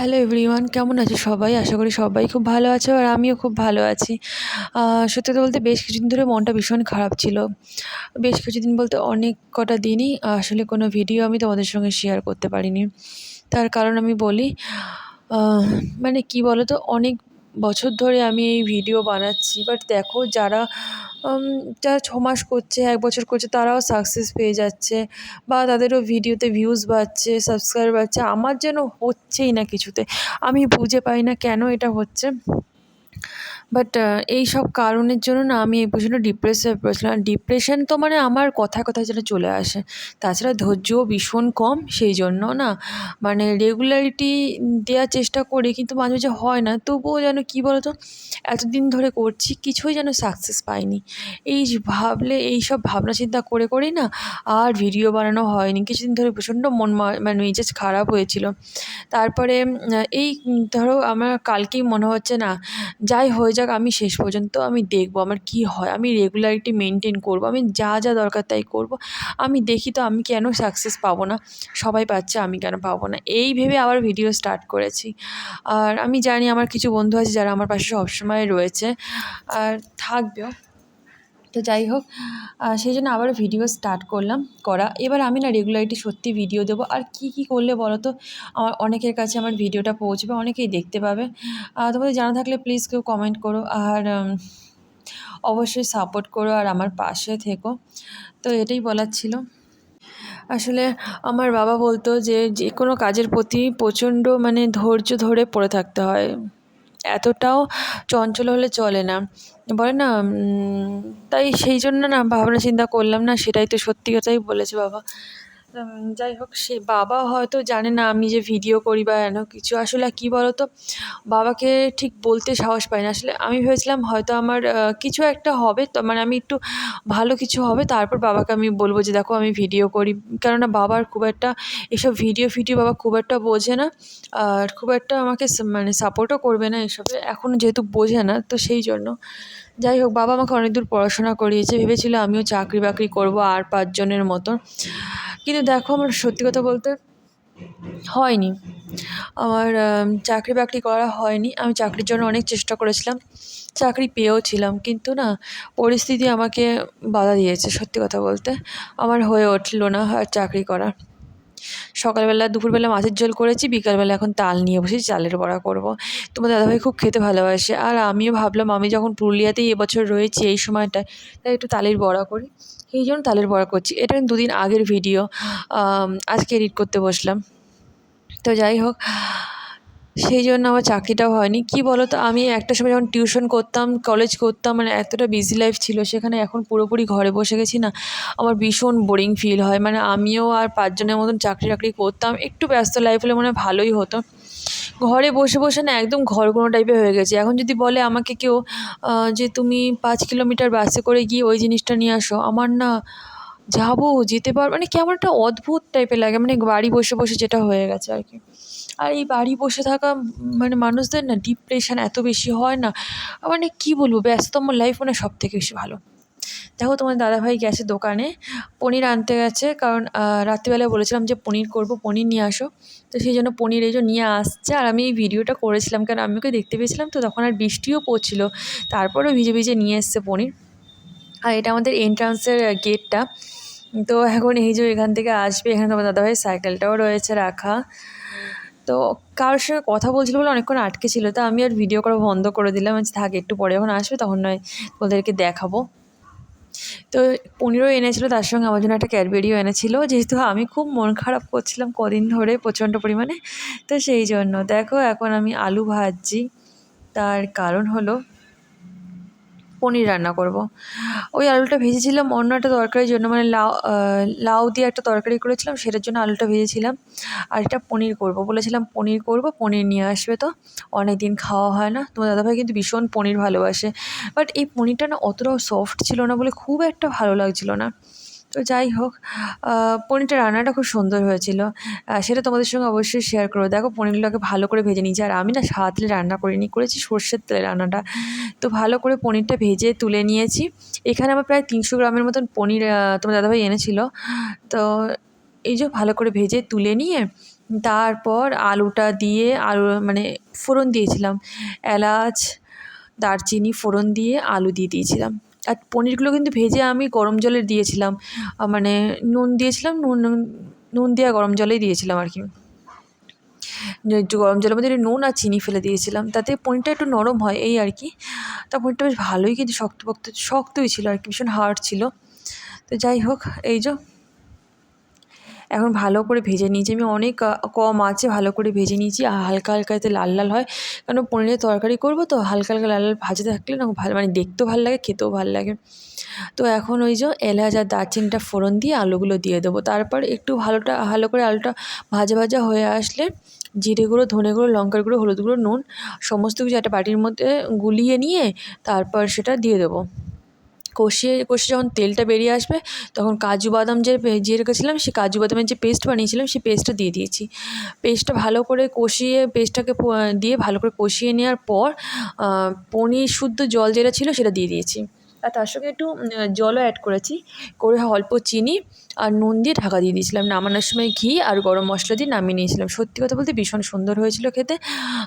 Hello everyone কেমন আছে সবাই? আশা করি সবাই খুব ভালো আছে আর আমিও খুব ভালো আছি। সত্যি কথা বলতে বেশ কিছুদিন ধরে মনটা ভীষণ খারাপ ছিল। বেশ কিছুদিন বলতে অনেক কটা দিনই আসলে কোনো ভিডিও আমি তোমাদের সঙ্গে শেয়ার করতে পারিনি। তার কারণ আমি বলি মানে কি বলো তো অনেক বছর ধরে আমি এই ভিডিও বানাচ্ছি বাট দেখো যারা যারা ছ মাস করছে, এক বছর করছে, তারাও সাকসেস পেয়ে যাচ্ছে বা তাদেরও ভিডিওতে ভিউজ বাড়ছে সাবস্ক্রাইব বাড়ছে। আমার যেন হচ্ছেই না কিছুতে, আমি বুঝে পাই না কেন এটা হচ্ছে। বাট এই সব কারণের জন্য না আমি এই প্রচণ্ড ডিপ্রেস হয়ে পড়েছিলাম। আর ডিপ্রেশন তো মানে আমার কথায় কথায় যেন চলে আসে। তাছাড়া ধৈর্যও ভীষণ কম, সেই জন্য না মানে রেগুলারিটি দেওয়ার চেষ্টা করি, কিন্তু মাঝে মাঝে হয় না। তবুও যেন কী বলো তো এতদিন ধরে করছি, কিছুই যেন সাকসেস পাইনি। এই ভাবলে, এই সব ভাবনা চিন্তা করে করেই না আর ভিডিও বানানো হয়নি। কিছুদিন ধরে প্রচণ্ড মন মানে মেজাজ খারাপ হয়েছিল। তারপরে এই ধরো আমার কালকেই মনে হচ্ছে না। যাই হয়ে যাক, আমি শেষ পর্যন্ত আমি দেখব আমার কি হয়। আমি রেগুলারিটি মেনটেন করব, আমি যা যা দরকার তাই করব। আমি দেখি তো আমি কেন সাকসেস পাবো না? সবাই পাচ্ছে, আমি কেন পাবো না? এই ভেবে আবার ভিডিও স্টার্ট করেছি। আর আমি জানি আমার কিছু বন্ধু আছে যারা আমার পাশে সবসময় রয়েছে। আর থাকবেও। তো যাই হোক সেই জন্য আবারও ভিডিও স্টার্ট করলাম করা। এবার আমি না রেগুলারিটি সত্যি ভিডিও দেবো। আর কি কি করলে বলো তো? আমার অনেকের কাছে আমার ভিডিওটা পৌঁছবে, অনেকেই দেখতে পাবে। তোমাদের জানা থাকলে প্লিজ কেউ কমেন্ট করো। আর অবশ্যই সাপোর্ট করো আর আমার পাশে থেকো। তো এটাই বলার ছিল। আসলে আমার বাবা বলতো যে যে কোনো কাজের প্রতি প্রচণ্ড মানে ধৈর্য ধরে পড়ে থাকতে হয়। এতটাও চঞ্চল হলে চলে না। বলে না তাই সেই জন্য না ভাবনা চিন্তা করলাম না, সেটাই তো সত্যি কথাই বলেছে বাবা। যাই হোক, সে বাবা হয়তো জানে না আমি যে ভিডিও করি বা এন কিছু। আসলে কী বলো তো বাবাকে ঠিক বলতে সাহস পাই না। আসলে আমি ভেবেছিলাম হয়তো আমার কিছু একটা হবে, তো মানে আমি একটু ভালো কিছু হবে, তারপর বাবাকে আমি বলব যে, দেখো, আমি ভিডিও করি। কেননা বাবার খুব একটা এসব ভিডিও ফিডিও বাবা খুব একটা বোঝে না। আর খুব একটা আমাকে মানে সাপোর্টও করবে না এসবে। এখন যেহেতু বোঝে না, তো সেই জন্য যাই হোক, বাবা আমাকে অনেক দূর পড়াশোনা করিয়েছে, ভেবেছিল আমিও চাকরি বাকরি করব আর পাঁচজনের মতন। কিন্তু দেখো আমার সত্যি কথা বলতে হয়নি। আমার চাকরি বাকরি করা হয়নি। আমি চাকরির জন্য অনেক চেষ্টা করেছিলাম, চাকরি পেয়েও ছিলাম, কিন্তু না, পরিস্থিতি আমাকে বাধা দিয়েছে সত্যি কথা বলতে। আমার হয়ে উঠল না আর চাকরি করা সকালবেলা, দুপুরবেলা মাছের ঝোল করেছি, বিকালবেলা এখন তাল নিয়ে বসে চালের বড়া করব। তোমার দাদাভাই খুব খেতে ভালোবাসে। আর আমিও ভাবলাম, আমি যখন পুরুলিয়াতেই এবছর রয়েছি এই সময়টায়, তাই একটু তালের বড়া করি। এই জন্য তালের বড়া করছি। এটা আমি দুদিন আগের ভিডিও আজকে এডিট করতে বসলাম। তো যাই হোক সেই জন্য আমার চাকরিটাও হয়নি। কি বলো তো আমি একটা সময় যখন টিউশন করতাম কলেজ করতাম মানে এতটা বিজি লাইফ ছিল, সেখানে এখন পুরোপুরি ঘরে বসে গেছি না, আমার ভীষণ বোরিং ফিল হয়। মানে আমিও আর পাঁচজনের মতন চাকরি টাকরি করতাম, একটু ব্যস্ত লাইফ হলে মনে হয় ভালোই হতো। ঘরে বসে বসে না একদম ঘর কোনো টাইপের হয়ে গেছে। এখন যদি বলে আমাকে কেউ যে তুমি পাঁচ কিলোমিটার বাসে করে গিয়ে ওই জিনিসটা নিয়ে আসো, আমার না যাব, যেতে পার মানে কেমন একটা অদ্ভুত টাইপের লাগে। মানে বাড়ি বসে বসে যেটা হয়ে গেছে আর কি। আর এই বাড়ি বসে থাকা মানে মানুষদের না ডিপ্রেশান এত বেশি হয় না। মানে কী বলব, ব্যস্ততম লাইফ মানে সব থেকে বেশি ভালো। দেখো তোমার দাদাভাই গেছে দোকানে, পনির আনতে গেছে। কারণ রাত্রিবেলায় বলেছিলাম যে পনির করব, পনির নিয়ে আসো। তো সেই জন্য পনির এই নিয়ে আসছে। আর আমি এই ভিডিওটা করেছিলাম কারণ আমি ওকে দেখতে পেয়েছিলাম তো তখন আর বৃষ্টিও পড়ছিল। তারপরেও ভিজে ভিজে নিয়ে এসছে পনির। আর এটা আমাদের এন্ট্রান্সের গেটটা তো এখন এই যে এখান থেকে আসবে, এখানে তোমার দাদাভাই সাইকেলটাও রয়েছে রাখা। তো কারোর সঙ্গে কথা বলছিল বলে অনেকক্ষণ আটকে ছিল, তো আমি আর ভিডিও করা বন্ধ করে দিলাম। আচ্ছা থাক, একটু পরে যখন আসবে তখন নয় ওদেরকে দেখাবো। তো পনিরও এনেছিল, তার সঙ্গে আমার জন্য একটা ক্যাডবেরিও এনেছিল। যেহেতু আমি খুব মন খারাপ করছিলাম কদিন ধরে প্রচণ্ড পরিমাণে, তো সেই জন্য। দেখো, এখন আমি আলু ভাজছি। তার কারণ হলো পনির রান্না করব। ওই আলুটা ভেজেছিলাম, অন্য একটা তরকারির জন্য মানে লাউ লাউ দিয়ে একটা তরকারি করেছিলাম, সেটার জন্য আলুটা ভেজেছিলাম। আর এটা পনির করব, বলেছিলাম পনির করব, পনির নিয়ে আসবে তো অনেক দিন খাওয়া হয় না। তোমার দাদাভাই কিন্তু ভীষণ পনির ভালোবাসে। বাট এই পনিরটা না অতটাও সফট ছিল না বলে খুব একটা ভালো লাগছিল না। তো যাই হোক পনিরটা রান্নাটা খুব সুন্দর হয়েছিল। সেটা তোমাদের সঙ্গে অবশ্যই শেয়ার করো দেখো, পনিরগুলোকে ভালো করে ভেজে নিয়েছি। আর আমি না সাদা তেলে রান্না করিনি, করেছি সর্ষের তেলে রান্নাটা। তো ভালো করে পনিরটা ভেজে তুলে নিয়েছি। এখানে আমার প্রায় তিনশো গ্রামের মতন পনির তোমার দাদাভাই এনেছিল। তো এই যে ভালো করে ভেজে তুলে নিয়ে তারপর আলুটা দিয়ে, আলু মানে ফোড়ন দিয়েছিলাম। এলাচ, দারচিনি, ফোড়ন দিয়ে আলু দিয়ে দিয়েছিলাম। আর পনিরগুলো কিন্তু ভেজে আমি গরম জলে দিয়েছিলাম মানে নুন দিয়েছিলাম, নুন নুন দেওয়া গরম জলেই দিয়েছিলাম আর কি। গরম জলের মধ্যে নুন আর চিনি ফেলে দিয়েছিলাম, তাতে পনিরটা একটু নরম হয় এই আর কি। তা পনিরটা বেশ ভালোই কিন্তু শক্তপোক্ত, শক্তই ছিল আর কি, ভীষণ হার্ড ছিল। তো যাই হোক, এই যে এখন ভালো করে ভেজে নিয়েছি। আমি অনেক কম আছে ভালো করে ভেজে নিয়েছি। আর হালকা হালকা যাতে লাল লাল হয়। কেন পনিরের তরকারি করব তো, হালকা হালকা লাল লাল ভাজা থাকলে না ভালো মানে দেখতেও ভালো লাগে, খেতেও ভালো লাগে। তো এখন ওই যে এলাচ আর দারচিনিটা ফোড়ন দিয়ে আলুগুলো দিয়ে দেবো। তারপর একটু ভালোটা, ভালো করে আলুটা ভাজা ভাজা হয়ে আসলে জিরে গুঁড়ো, ধনে গুঁড়ো, লঙ্কার গুঁড়ো, হলুদ গুঁড়ো, নুন, সমস্ত কিছু একটা বাটির মধ্যে গুলিয়ে নিয়ে তারপর সেটা দিয়ে দেবো। কষিয়ে কষিয়ে যখন তেলটা বেরিয়ে আসবে, তখন কাজু বাদাম যে ভেজিয়ে রেখেছিলাম, সেই কাজু বাদামের যে পেস্ট বানিয়েছিলাম, সেই পেস্টটা দিয়ে দিয়েছি। পেস্টটা ভালো করে কষিয়ে পেস্টটাকে দিয়ে ভালো করে কষিয়ে নেওয়ার পর পনির শুদ্ধ জল যেটা ছিল সেটা দিয়ে দিয়েছি। আর তার সঙ্গে একটু জলও অ্যাড করেছি। করে অল্প চিনি আর নুন দিয়ে ঢাকা দিয়ে দিয়েছিলাম। নামানোর সময় ঘি আর গরম মশলা দিয়ে নামিয়ে নিয়েছিলাম। সত্যি কথা বলতে ভীষণ সুন্দর হয়েছিল খেতে।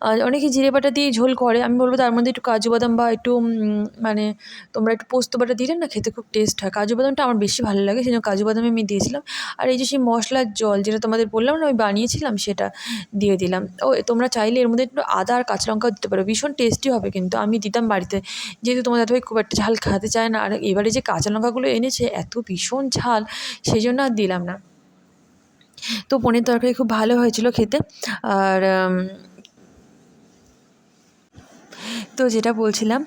আর অনেকে জিরে বাটা দিয়ে ঝোল করে। আমি বলব তার মধ্যে একটু কাজু বাদাম বা একটু মানে তোমরা একটু পোস্ত বাটা দিলে না খেতে খুব টেস্ট হয়। কাজু বাদামটা আমার বেশি ভালো লাগে সেই জন্য কাজু বাদামে আমি দিয়েছিলাম। আর এই যে সেই মশলার জল যেটা তোমাদের বললাম না, আমি বানিয়েছিলাম সেটা দিয়ে দিলাম। ও, তোমরা চাইলে এর মধ্যে একটু আদা আর কাঁচা লঙ্কাও দিতে পারো। ভীষণ টেস্টি হবে কিন্তু। আমি দিতাম বাড়িতে। যেহেতু তোমাদের দাদাভাই খুব একটা ঝাল খাতে চায় না। আর এবারে যে কাঁচা লঙ্কাগুলো এনেছে, এত ভীষণ ঝাল সেই জন্য আর দিলাম না। তো পনির তরকারি খুব ভালো হয়েছিল খেতে। আর তো যেটা বলছিলাম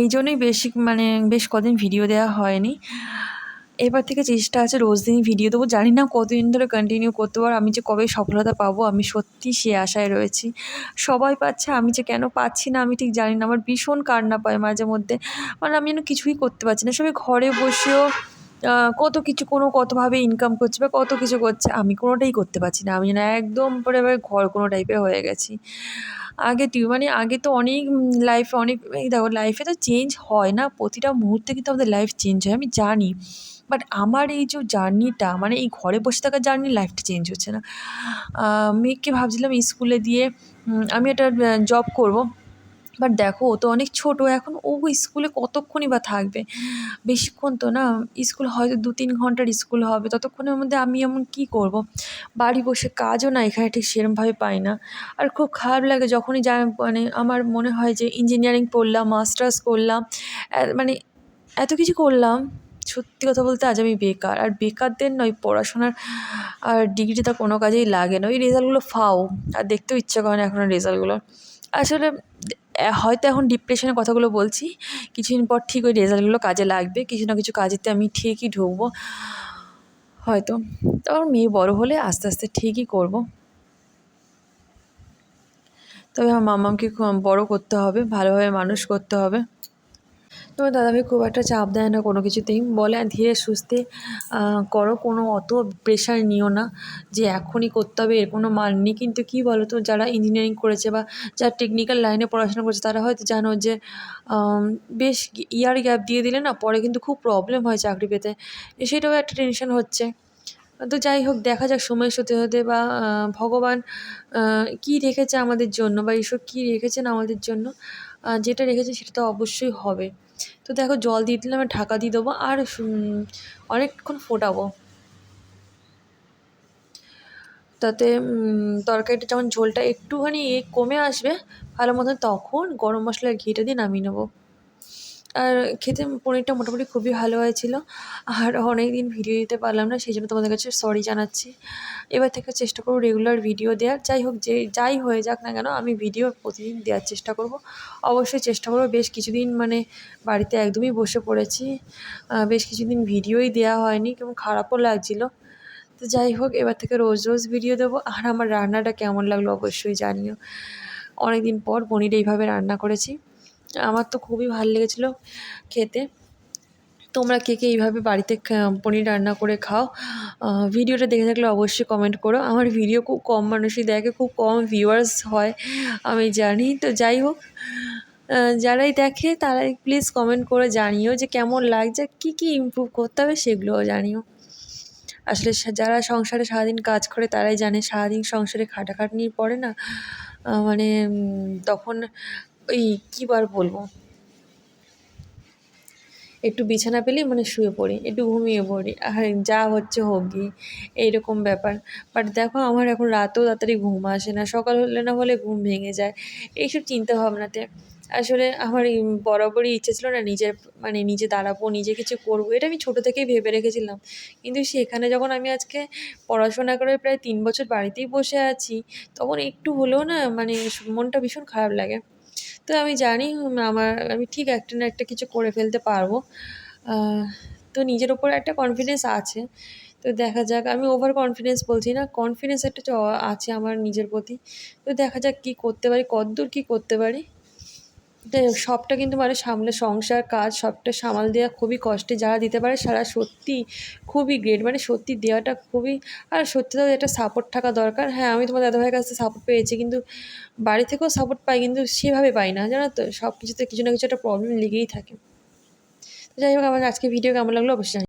এই জন্যই বেশি মানে বেশ কদিন ভিডিও দেওয়া হয়নি। এবার থেকে চেষ্টা আছে রোজ দিনই ভিডিও দেবো। জানি না কতদিন ধরে কন্টিনিউ করতে পারব, আমি যে কবে সফলতা পাবো, আমি সত্যি সে আশায় রয়েছি। সবাই পাচ্ছে, আমি যে কেন পাচ্ছি না, আমি ঠিক জানি না। আমার ভীষণ কান্না পায় মাঝে মধ্যে। মানে আমি যেন কিছুই করতে পারছি না। সবাই ঘরে বসেও কত কিছু কোনো কতভাবে ইনকাম করছে বা কত কিছু করছে, আমি কোনোটাই করতে পারছি না। আমি যেন একদম পরে ঘর কোনো টাইপের হয়ে গেছি। আগে টিউ মানে আগে তো অনেক লাইফে অনেক দেখো লাইফে তো চেঞ্জ হয় না, প্রতিটা মুহূর্তে কিন্তু আমাদের লাইফ চেঞ্জ হয়, আমি জানি। বাট আমার এই যে জার্নিটা মানে এই ঘরে বসে থাকার জার্নি লাইফটা চেঞ্জ হচ্ছে না। মেয়েকে ভাবছিলাম স্কুলে দিয়ে আমি একটা জব করব। বাট দেখো, ও তো অনেক ছোটো, এখন ও স্কুলে কতক্ষণই বা থাকবে? বেশিক্ষণ তো না, স্কুল হয়তো দু তিন ঘণ্টার স্কুল হবে, ততক্ষণের মধ্যে আমি এমন কী করব? বাড়ি বসে কাজও না এখানে ঠিক সেরমভাবে পাই না। আর খুব খারাপ লাগে যখনই যা মানে আমার মনে হয় যে ইঞ্জিনিয়ারিং পড়লাম মাস্টার্স করলাম মানে এত কিছু করলাম, সত্যি কথা বলতে আজ আমি বেকার। আর বেকারদের নয়, পড়াশোনার আর ডিগ্রিটা কোনো কাজেই লাগে না। ওই রেজাল্টগুলো ফাও, আর দেখতেও ইচ্ছা করে না এখন রেজাল্টগুলো আসলে হয়তো এখন ডিপ্রেশনের কথাগুলো বলছি। কিছুদিন পর ঠিক ওই রেজাল্টগুলো কাজে লাগবে। কিছু না কিছু কাজেতে আমি ঠিকই ঢুকবো। হয়তো। তারপর মেয়ে বড় হলে আস্তে আস্তে ঠিকই করব। তবে আমার মামাকে বড় করতে হবে। ভালোভাবে মানুষ করতে হবে। তোমার দাদাভাই খুব একটা চাপ দেয় না কোনো কিছুতেই। বলে ধীরে সুস্থে করো, কোনো অত প্রেশার নিও না যে এখনই করতে হবে, এর কোনো মান নেই। কিন্তু কী বলো তো যারা ইঞ্জিনিয়ারিং করেছে বা যারা টেকনিক্যাল লাইনে পড়াশোনা করেছে, তারা হয়তো জানো যে বেশ ইয়ার গ্যাপ দিয়ে দিলে না, পরে কিন্তু খুব প্রবলেম হয় চাকরি পেতে। সেটাও একটা টেনশন হচ্ছে। তো যাই হোক, দেখা যাক সময় হতে হতে বা ভগবান কী রেখেছে আমাদের জন্য বা ঈশ্বর কী রেখেছেন আমাদের জন্য। যেটা রেখেছে সেটা তো অবশ্যই হবে। তো দেখো জল দিয়ে দিলে আমি ঢাকা দিয়ে দেবো আর অনেকক্ষণ ফোটাবো। তাতে তরকারিটা যখন ঝোলটা একটুখানি কমে আসবে, ভালো মতন তখন গরম মশলার ঘিটা দিয়ে নামিয়ে নেব। আর খেতে পনিরটা মোটামুটি খুবই ভালো হয়েছিল। আর অনেক দিন ভিডিও দিতে পারলাম না, সেই জন্য তোমাদের কাছে সরি জানাচ্ছি। এবার থেকে চেষ্টা করব রেগুলার ভিডিও দেওয়ার যাই হোক, যে যাই হয়ে যাক না কেন, আমি ভিডিও প্রতিদিন দেওয়ার চেষ্টা করব। অবশ্যই চেষ্টা করব। বেশ কিছুদিন মানে বাড়িতে একদমই বসে পড়েছি। বেশ কিছুদিন ভিডিওই দেওয়া হয়নি, কেমন খারাপও লাগছিল। তো যাই হোক, এবার থেকে রোজ রোজ ভিডিও দেবো। আর আমার রান্নাটা কেমন লাগল অবশ্যই জানিও। অনেক দিন পর পনির এইভাবে রান্না করেছি। আমার তো খুবই ভালো লেগেছিলো খেতে। তোমরা কে কে এইভাবে বাড়িতে পনির রান্না করে খাও ভিডিওটা দেখে থাকলে অবশ্যই কমেন্ট করো। আমার ভিডিও খুব কম মানুষই দেখে, খুব কম ভিউয়ার্স হয়, আমি জানি। তো যাই হোক যারাই দেখে তারাই প্লিজ কমেন্ট করে জানিও যে কেমন লাগছে, কী কী ইমপ্রুভ করতে হবে সেগুলোও জানিও। আসলে যারা সংসারে সারাদিন কাজ করে তারাই জানে, সারাদিন সংসারে খাটাখাটনি পড়ে না মানে তখন ওই কী বার বলব? একটু বিছানা পেলেই মানে শুয়ে পড়ি, একটু ঘুমিয়ে পড়ি, আর যা হচ্ছে হোক গিয়ে এইরকম ব্যাপার। বাট দেখো আমার এখন রাতেও তাড়াতাড়ি ঘুম আসে না, সকাল হলে না হলে ঘুম ভেঙে যায়, এইসব চিন্তা ভাবনাতে। আসলে আমার বরাবরই ইচ্ছে ছিল না নিজের মানে নিজে দাঁড়াবো, নিজে কিছু করব, এটা আমি ছোটো থেকেই ভেবে রেখেছিলাম। কিন্তু সেখানে যখন আমি আজকে পড়াশোনা করে প্রায় তিন বছর বাড়িতেই বসে আছি, তখন একটু হলেও না মানে মনটা ভীষণ খারাপ লাগে। তো আমি জানি আমার, আমি ঠিক একটা না একটা কিছু করে ফেলতে পারব। তো নিজের ওপর একটা কনফিডেন্স আছে। তো দেখা যাক, আমি ওভার কনফিডেন্স বলছি না কনফিডেন্স একটা আছে আমার নিজের প্রতি। তো দেখা যাক কী করতে পারি, কতদূর কী করতে পারি। সবটা কিন্তু মানে সামলে সংসার, কাজ সবটা সামাল দেওয়া খুবই কষ্টে। যারা দিতে পারে সারা সত্যি খুবই গ্রেট মানে সত্যি দেওয়াটা খুবই, আর সত্যি তো একটা সাপোর্ট থাকা দরকার। হ্যাঁ আমি তোমার দাদাভাইয়ের কাছ থেকে সাপোর্ট পেয়েছি, কিন্তু বাড়ি থেকেও সাপোর্ট পাই, কিন্তু সেভাবে পাই না, জানো তো? সব কিছুতে কিছু না কিছু একটা প্রবলেম লেগেই থাকে। তো যাই হোক, আমার আজকে ভিডিও কেমন লাগল? অবশ্যই।